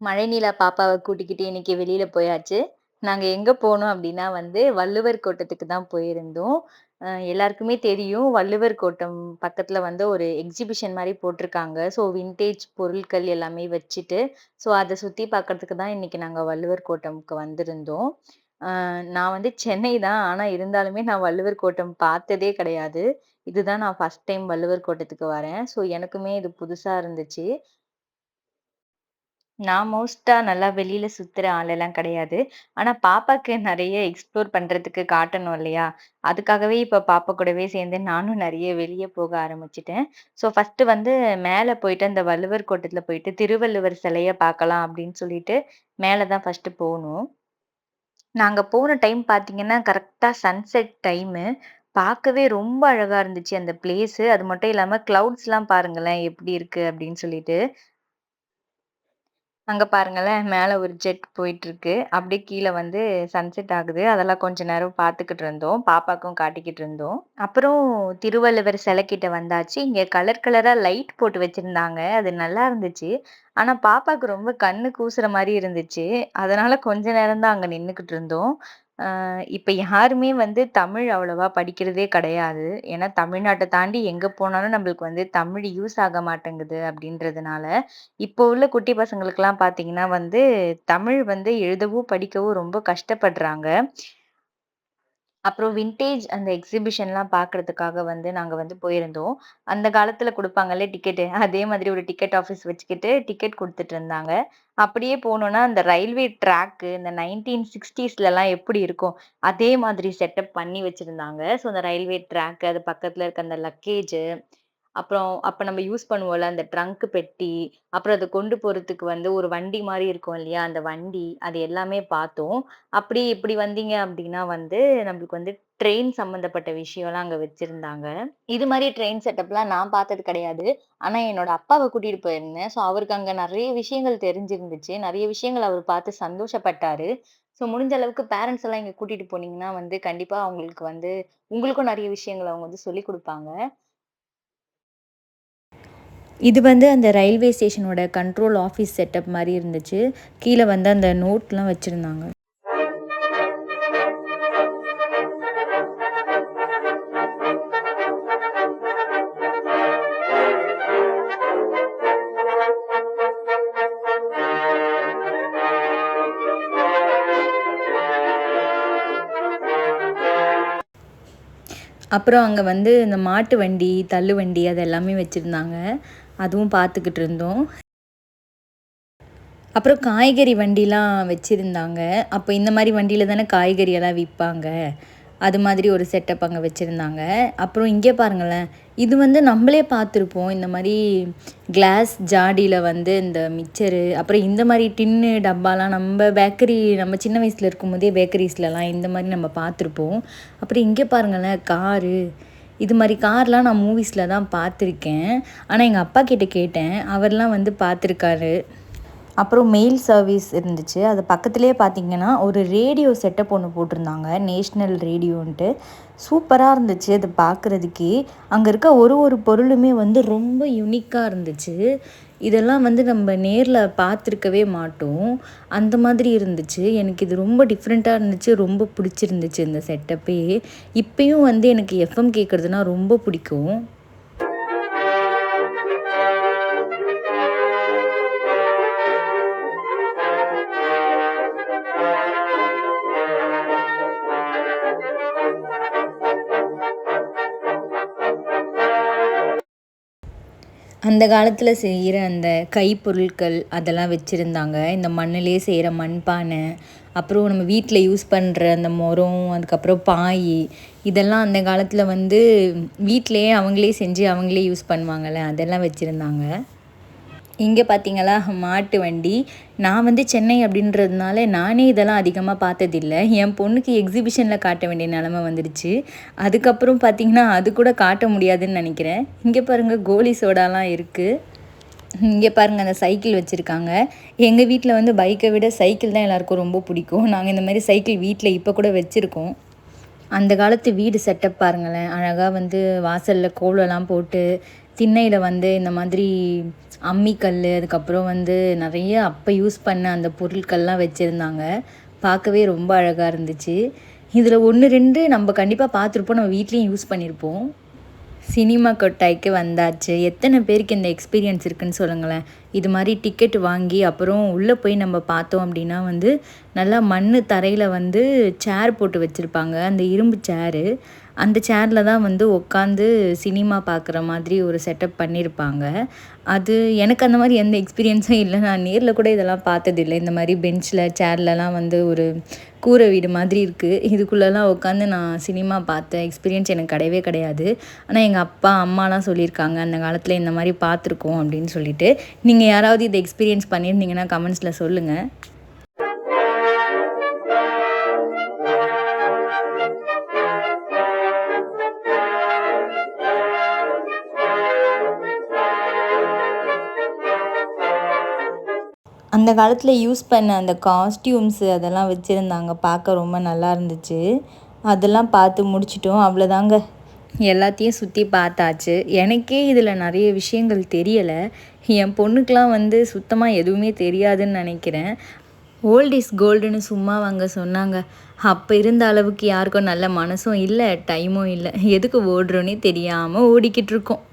மழைநிலா பாப்பாவை கூட்டிக்கிட்டு இன்னைக்கு வெளியில போயாச்சு. நாங்க எங்க போனோம் அப்படின்னா வந்து, வள்ளுவர் கோட்டத்துக்கு தான் போயிருந்தோம். எல்லாருக்குமே தெரியும். வள்ளுவர் கோட்டம் பக்கத்துல வந்து ஒரு எக்ஸிபிஷன் மாதிரி போட்டிருக்காங்க. ஸோ வின்டேஜ் பொருட்கள் எல்லாமே வச்சுட்டு, ஸோ அதை சுத்தி பார்க்கறதுக்கு தான் இன்னைக்கு நாங்க வள்ளுவர் கோட்டம்க்கு வந்திருந்தோம். நான் வந்து சென்னை தான். ஆனால் இருந்தாலுமே நான் வள்ளுவர் கோட்டம் பார்த்ததே கிடையாது. இதுதான் நான் ஃபர்ஸ்ட் டைம் வள்ளுவர் கோட்டத்துக்கு வரேன். ஸோ எனக்குமே இது புதுசாக இருந்துச்சு. நான் மோஸ்ட்டாக நல்லா வெளியில சுத்துற ஆளெல்லாம் கிடையாது. ஆனா பாப்பாக்கு நிறைய எக்ஸ்ப்ளோர் பண்றதுக்கு காட்டணும் இல்லையா? அதுக்காகவே இப்ப பாப்பா கூடவே சேர்ந்து நானும் நிறைய வெளியே போக ஆரம்பிச்சிட்டேன் ஸோ ஃபஸ்ட்டு வந்து மேலே போயிட்டு அந்த வள்ளுவர் கோட்டத்துல போயிட்டு திருவள்ளுவர் சிலைய பார்க்கலாம் அப்படின்னு சொல்லிட்டு, மேலே தான் ஃபர்ஸ்ட்டு போகணும் நாங்க போன டைம் பார்த்தீங்கன்னா, கரெக்ட்டா சன்செட் டைமு. பார்க்கவே ரொம்ப அழகா இருந்துச்சு அந்த பிளேஸு. அது மட்டும் இல்லாம க்ளவுட்ஸ்லாம் பாருங்களேன் எப்படி இருக்கு அப்படின்னு சொல்லிட்டு. அங்க பாருங்களேன், மேல ஒரு ஜெட் போயிட்டுருக்கு. அப்படியே கீழ வந்து சன்செட் ஆகுது. அதெல்லாம் கொஞ்ச நேரம் பார்த்துக்கிட்டு இருந்தோம். பாப்பாக்கும் காட்டிக்கிட்டு இருந்தோம். அப்புறம் திருவள்ளுவர் சிலைக்கிட்ட வந்தாச்சு. இங்க கலர் கலரா லைட் போட்டு வச்சிருந்தாங்க. அது நல்லா இருந்துச்சு. ஆனா பாப்பாக்கு ரொம்ப கண்ணு கூசுற மாரி இருந்துச்சு. அதனால கொஞ்ச நேரம் தான் அங்க நின்னுக்கிட்டு இருந்தோம். அ இப்ப யாருமே வந்து தமிழ் அவ்வளவா படிக்கிறதே கிடையாது. ஏன்னா தமிழ்நாட்ட தாண்டி எங்க போனாலும் நம்மளுக்கு வந்து தமிழ் யூஸ் ஆக மாட்டேங்குது அப்படின்றதுனால, இப்போ உள்ள குட்டி பசங்களுக்கெல்லாம் பார்த்தீங்கன்னா வந்து, தமிழ் வந்து எழுதவும், படிக்கவும் ரொம்ப கஷ்டப்படுறாங்க. அப்புறம் வின்டேஜ் அந்த எக்ஸிபிஷன்லாம் பார்க்கறதுக்காக வந்து நாங்க வந்து போயிருந்தோம். அந்த காலத்துல குடுப்பாங்கல்ல டிக்கெட்டு, அதே மாதிரி ஒரு டிக்கெட் ஆஃபீஸ் வச்சுக்கிட்டு டிக்கெட் குடுத்துட்டு இருந்தாங்க. அப்படியே போனோம்னா, அந்த ரயில்வே ட்ராக்கு இந்த 1960ஸ்லலாம் எப்படி இருக்கும், அதே மாதிரி செட்டப் பண்ணி வச்சிருந்தாங்க. ஸோ அந்த ரயில்வே ட்ராக், அது பக்கத்துல இருக்க அந்த லக்கேஜு, அப்புறம் அப்ப நம்ம யூஸ் பண்ணுவோம்ல அந்த ட்ரங்க் பெட்டி, அப்புறம் அத கொண்டு போறதுக்கு வந்து ஒரு வண்டி மாரி இருக்கும் இல்லையா? அந்த வண்டி, அது எல்லாமே பார்த்தோம். அப்படி இப்படி வந்தீங்க அப்படின்னா வந்து, நம்மளுக்கு வந்து ட்ரெயின் சம்மந்தப்பட்ட விஷயம்லாம் அங்க வச்சிருந்தாங்க. இது மாரி ட்ரெயின் செட்டப்லாம் நான் பார்த்தது கிடையாது. ஆனா என்னோட அப்பாவ கூட்டிட்டு போயிருந்தேன். ஸோ அவருக்கு அங்க நெறைய விஷயங்கள் தெரிஞ்சிருந்துச்சு. நெறைய விஷயங்கள் அவர் பார்த்து சந்தோஷப்பட்டாரு. ஸோ முடிஞ்ச அளவுக்கு பேரண்ட்ஸ் எல்லாம் இங்க கூட்டிட்டு போனீங்கன்னா வந்து, கண்டிப்பா அவங்களுக்கு வந்து உங்களுக்கும் நெறைய விஷயங்கள அவங்க வந்து சொல்லிக் குடுப்பாங்க. இது வந்து அந்த ரயில்வே ஸ்டேஷனோட கண்ட்ரோல் ஆஃபீஸ் செட்டப் மாரி இருந்துச்சு. கீழ வந்து அந்த நோட்லாம் வச்சிருந்தாங்க. அப்புறம் அங்க வந்து இந்த மாட்டு வண்டி, தள்ளு வண்டி அது எல்லாமே வச்சிருந்தாங்க. அதுவும் பார்த்துக்கிட்டு இருந்தோம். அப்புறம் காய்கறி வண்டிலாம் வச்சுருந்தாங்க அப்போ இந்த மாதிரி வண்டியில் தானே காய்கறியெல்லாம் விற்பாங்க அது மாதிரி ஒரு செட்டப் அங்கே வச்சுருந்தாங்க அப்புறம் இங்கே பாருங்களேன், இது வந்து நம்மளே பார்த்துருப்போம். இந்த மாதிரி கிளாஸ் ஜாடியில் வந்து இந்த மிக்சரு, அப்புறம் இந்த மாதிரி டின்னு டப்பாலாம் நம்ம பேக்கரி நம்ம சின்ன வயசில் இருக்கும்போதே பேக்கரிஸ்லலாம் இந்த மாதிரி நம்ம பார்த்துருப்போம். அப்புறம் இங்கே பாருங்களேன் காரு. இது மாதிரி கார்லாம் நான் மூவிஸில் தான் பார்த்துருக்கேன். ஆனால் எங்கள் அப்பா கிட்டே கேட்டேன். அவர்லாம் வந்து பார்த்துருக்காரு. அப்புறம் மெயில் சர்வீஸ் இருந்துச்சு. அது பக்கத்துலேயே பார்த்தீங்கன்னா, ஒரு ரேடியோ செட்டப் ஒன்று போட்டிருந்தாங்க. நேஷ்னல் ரேடியோன்ட்டு. சூப்பராக இருந்துச்சு அது பார்க்குறதுக்கே. அங்கே இருக்க ஒரு ஒரு பொருளுமே வந்து ரொம்ப யுனிக்காக இருந்துச்சு. இதெல்லாம் வந்து நம்ம நேரில் பார்த்துருக்கவே மாட்டோம். அந்த மாதிரி இருந்துச்சு. எனக்கு இது ரொம்ப டிஃப்ரெண்ட்டாக இருந்துச்சு. ரொம்ப பிடிச்சிருந்துச்சு இந்த செட்டப்பே. இப்போயும் வந்து எனக்கு எஃப்எம் கேட்குறதுனா ரொம்ப பிடிக்கும். அந்த காலத்தில் செய்கிற அந்த கைப்பொருட்கள் அதெல்லாம் வச்சுருந்தாங்க. இந்த மண்ணிலே செய்கிற மண்பானை, அப்புறம் நம்ம வீட்டில் யூஸ் பண்ணுற அந்த முறம் அதுக்கப்புறம் பாய், இதெல்லாம் அந்த காலத்தில் வந்து வீட்டிலையே அவங்களே செஞ்சு அவங்களே யூஸ் பண்ணுவாங்கள்ல அதெல்லாம் வச்சுருந்தாங்க. இங்கே பார்த்தீங்களா, மாட்டு வண்டி. நான் வந்து சென்னை அப்படின்றதுனால நானே இதெல்லாம் அதிகமாக பார்த்ததில்ல. என் பொண்ணுக்கு எக்ஸிபிஷனில் காட்ட வேண்டிய நிலமை வந்துடுச்சு. அதுக்கப்புறம் பார்த்தீங்கன்னா, அது கூட காட்ட முடியாதுன்னு நினைக்கிறேன் இங்கே பாருங்க கோலி சோடாலாம் இருக்குது இங்கே பாருங்கள் அந்த சைக்கிள் வச்சுருக்காங்க எங்கள் வீட்டில் வந்து பைக்கை விட சைக்கிள் தான் எல்லாருக்கும் ரொம்ப பிடிக்கும். நாங்கள் இந்த மாதிரி சைக்கிள் வீட்டில் இப்போ கூட வச்சுருக்கோம் அந்த காலத்து வீடு செட்டப் பாருங்களேன். அழகாக வந்து வாசலில் கோலம்லாம் போட்டு, திண்ணையில் வந்து இந்த மாதிரி அம்மிக்கல் அதுக்கப்புறம் வந்து நிறைய அப்போ யூஸ் பண்ண அந்த பொருட்கள்லாம் வச்சுருந்தாங்க. பார்க்கவே ரொம்ப அழகாக இருந்துச்சு. இதில் ஒன்று ரெண்டு நம்ம கண்டிப்பாக பார்த்துருப்போம். நம்ம வீட்லேயும் யூஸ் பண்ணியிருப்போம் சினிமா கொட்டாய்க்கு வந்தாச்சு. எத்தனை பேருக்கு இந்த எக்ஸ்பீரியன்ஸ் இருக்குன்னு சொல்லுங்களேன். இது மாதிரி டிக்கெட் வாங்கி அப்புறம் உள்ளே போய் நம்ம பார்த்தோம் அப்படின்னா வந்து நல்லா மண் தரையில் வந்து சேர் போட்டு வச்சுருப்பாங்க. அந்த இரும்பு சேரு அந்த சேரில் தான் வந்து உட்காந்து சினிமா பார்க்குற மாதிரி ஒரு செட்டப் பண்ணியிருப்பாங்க அது எனக்கு அந்த மாதிரி எந்த எக்ஸ்பீரியன்ஸும் இல்லை. நான் நேரில் கூட இதெல்லாம் பார்த்ததில்லை. இந்த மாதிரி பெஞ்சில் சேர்லலாம் வந்து ஒரு கூரை வீடு மாதிரி இருக்குது இதுக்குள்ளெல்லாம் உட்காந்து நான் சினிமா பார்த்த எக்ஸ்பீரியன்ஸ் எனக்கு கிடையவே கிடையாது. ஆனால் எங்கள் அப்பா அம்மாலாம் சொல்லியிருக்காங்க அந்த காலத்தில் இந்த மாதிரி பார்த்துருக்கோம் அப்படின்னு சொல்லிட்டு. நீங்கள் யாராவது இதை எக்ஸ்பீரியன்ஸ் பண்ணியிருந்தீங்கன்னா கமெண்ட்ஸில் சொல்லுங்கள் அந்த காலத்தில் யூஸ் பண்ண அந்த காஸ்டியூம்ஸு அதெல்லாம் வச்சுருந்தாங்க. பார்க்க ரொம்ப நல்லா இருந்துச்சு. அதெல்லாம் பார்த்து முடிச்சிட்டோம். அவ்வளோதாங்க. எல்லாத்தையும் சுற்றி பார்த்தாச்சு. எனக்கே இதில் நிறைய விஷயங்கள் தெரியலை. என் பொண்ணுக்கெலாம் வந்து சுத்தமாக எதுவுமே தெரியாதுன்னு நினைக்கிறேன். ஓல்ட் இஸ் கோல்டுன்னு சும்மா வாங்க சொன்னாங்க. அப்போ இருந்த அளவுக்கு யாருக்கும் நல்ல மனசும் இல்லை டைமும் இல்லை. எதுக்கு ஓடுறோன்னே தெரியாமல் ஓடிக்கிட்டு இருக்கோம்.